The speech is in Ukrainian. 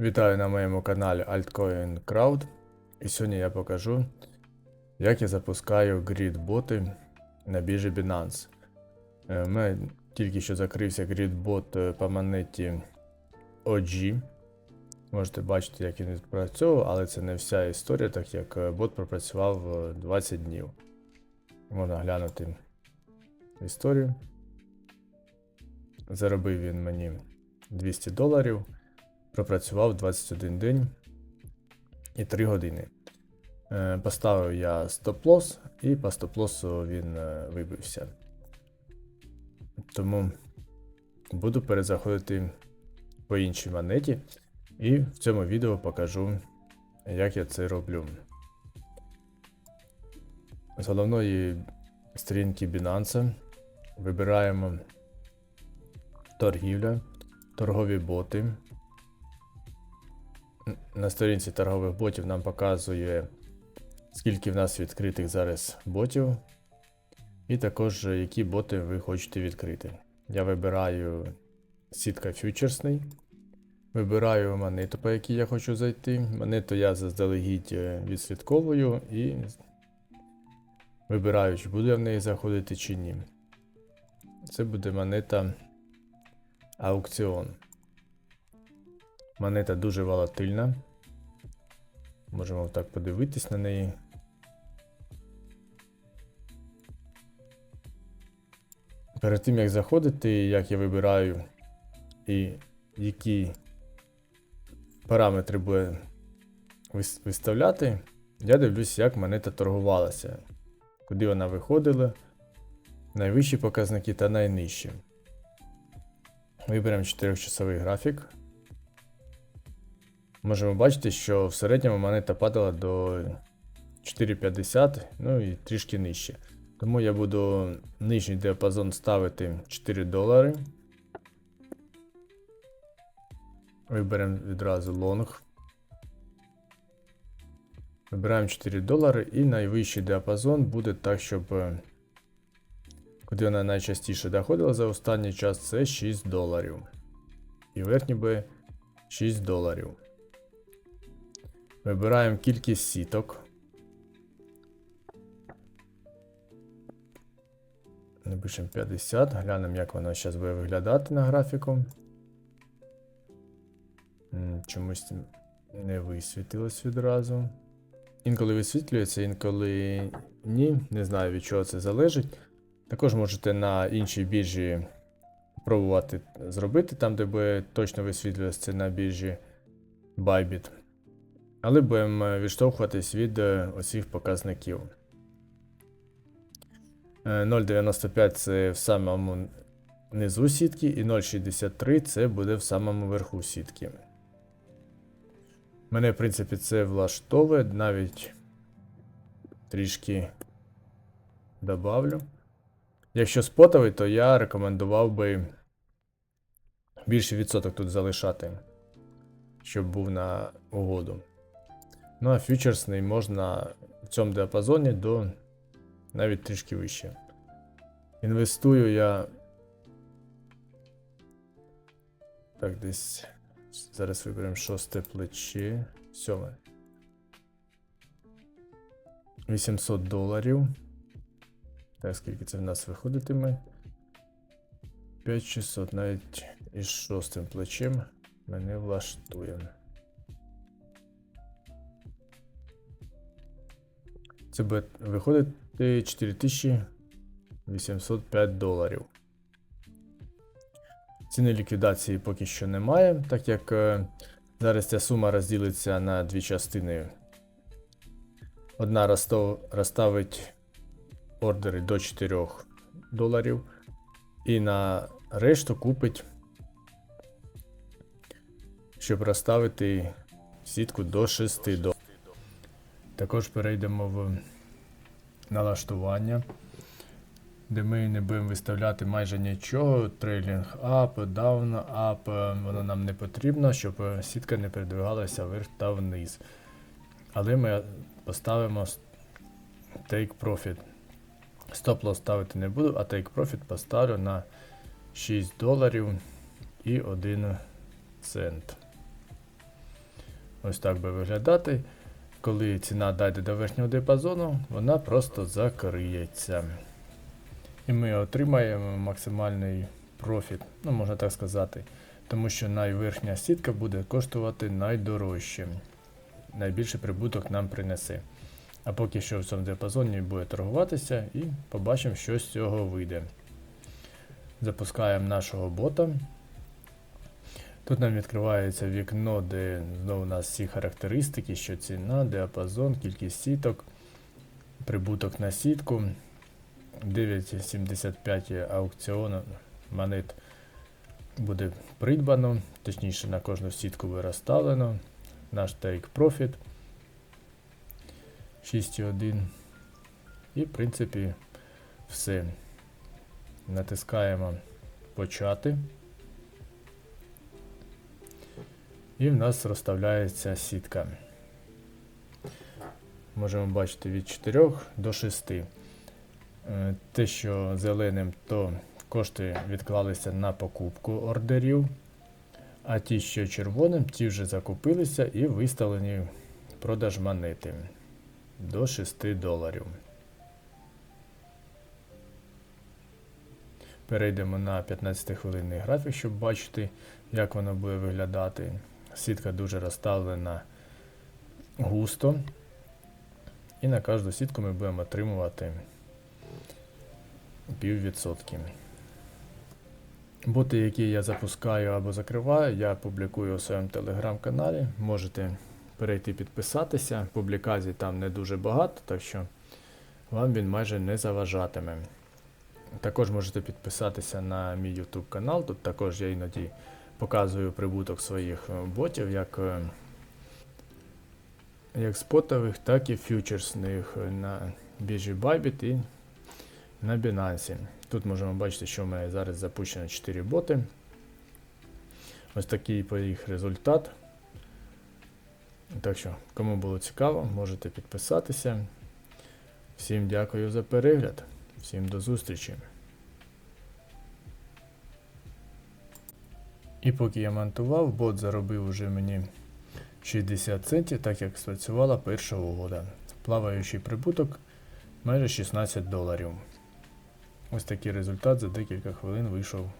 Вітаю на моєму каналі Altcoin Crowd. І сьогодні я покажу, як я запускаю грід-боти на біржі Binance. Е, У мене тільки що закрився грід-бот е, по монеті OG. Можете бачити, як він відпрацьовував, але це не вся історія, так як е, бот пропрацював е, 20 днів. Можна глянути історію. Заробив він мені 200 доларів пропрацював 21 день і 3 години. Е, Поставив я стоп-лосс, і по стоп-лоссу він е, вибився. Тому буду перезаходити по іншій монеті, і в цьому відео покажу, як я це роблю. З головної сторінки Binance вибираємо торгівля, торгові боти. На сторінці торгових ботів нам показує, скільки в нас відкритих зараз ботів, і також які боти ви хочете відкрити. Я вибираю сітка фьючерсний, вибираю монету, по якій я хочу зайти. Монету я заздалегідь е, відслідковую і вибираю, чи буду я в неї заходити чи ні. Це буде монета аукціон. Монета дуже волатильна. Можемо так подивитись на неї. Перед тим як заходити, як я вибираю і які параметри буде виставляти, я дивлюсь, як монета торгувалася, куди вона виходила, найвищі показники та найнижчі. Виберемо 4-часовий графік. Можемо бачити, що в середньому монета падала до 4,50, ну і трішки нижче. Тому я буду нижній діапазон ставити 4 долари. Виберемо відразу лонг. Вибираємо 4 долари і найвищий діапазон буде так, щоб е, куди вона найчастіше доходила за останній час, це 6 доларів. І верхній буде 6 доларів. Вибираємо кількість сіток. Напишемо 50, глянемо, як воно зараз буде виглядати на графіку. Чомусь не висвітилось відразу. Інколи висвітлюється, інколи ні. Не знаю від чого це залежить. Також можете на іншій біржі пробувати зробити, там, де буде точно висвітлюватися на біржі Bybit. Але будемо відштовхуватись від е, оцих показників. Е, 0,95 це в самому низу сітки, і 0,63 це буде в самому верху сітки. Мене, в принципі, це влаштовує, навіть трішки добавлю. Якщо спотовий, то я рекомендував би більший відсоток тут залишати, щоб був на угоду. Ну а фьючерсний можна в цьому діапазоні до навіть трішки вище. Інвестую я. Так, десь. Зараз виберемо шосте плече. Сьоме. 800 доларів. Так, скільки це в нас виходитиме? 5600, навіть із шостим плечем мене влаштує. Це буде виходити 4805 доларів. Ціни ліквідації поки що немає, так як е, зараз ця сума розділиться на дві частини. Одна розстав- розставить ордери до 4 доларів, і на решту купить, щоб розставити сітку до 6 доларів. Також перейдемо в налаштування, де ми не будемо виставляти майже нічого. Трейлінг ап, даун ап, воно нам не потрібно, щоб сітка не передвигалася вверх та вниз. Але ми поставимо Take Profit. Стоп-лосс ставити не буду, а Take Profit поставлю на 6 доларів і 1 цент. ось так би виглядати. Коли ціна дійде до верхнього діапазону, вона просто закриється. І ми отримаємо максимальний профіт, ну можна так сказати. Тому що найверхня сітка буде коштувати найдорожче. Найбільший прибуток нам принесе. А поки що в цьому діапазоні буде торгуватися і побачимо, що з цього вийде. Запускаємо нашого бота. Тут нам відкривається вікно, де знову у нас всі характеристики, що ціна, діапазон, кількість сіток, прибуток на сітку. 9,75 аукціону монет буде придбано, точніше на кожну сітку виросталено. Наш take profit 6,1. І, в принципі, все. Натискаємо почати. І в нас розставляється сітка. Можемо бачити від 4 до 6. Е, Те, що зеленим, то кошти відклалися на покупку ордерів, а ті, що червоним, ті вже закупилися і виставлені продаж монети до 6 доларів. Перейдемо на 15-хвилинний графік, щоб бачити, як воно буде виглядати. Сітка дуже розставлена густо. І на кожну сітку ми будемо отримувати піввідсотки. Боти, які я запускаю або закриваю, я публікую у своєму телеграм-каналі. Можете перейти підписатися. Публікацій там не дуже багато, так що вам він майже не заважатиме. Також можете підписатися на мій YouTube канал. Тут також я іноді показую прибуток своїх е, ботів, як, е, як спотових, так і фьючерсних е, на біржі Bybit і на Binance. Тут можемо бачити, що в мене зараз запущено 4 боти. Ось такий їх результат. Так що, кому було цікаво, можете підписатися. Всім дякую за перегляд. Всім до зустрічі. І поки я монтував, бот заробив уже мені 60 центів, так як спрацювала перша угода. Плаваючий прибуток майже 16 доларів. Ось такий результат за декілька хвилин вийшов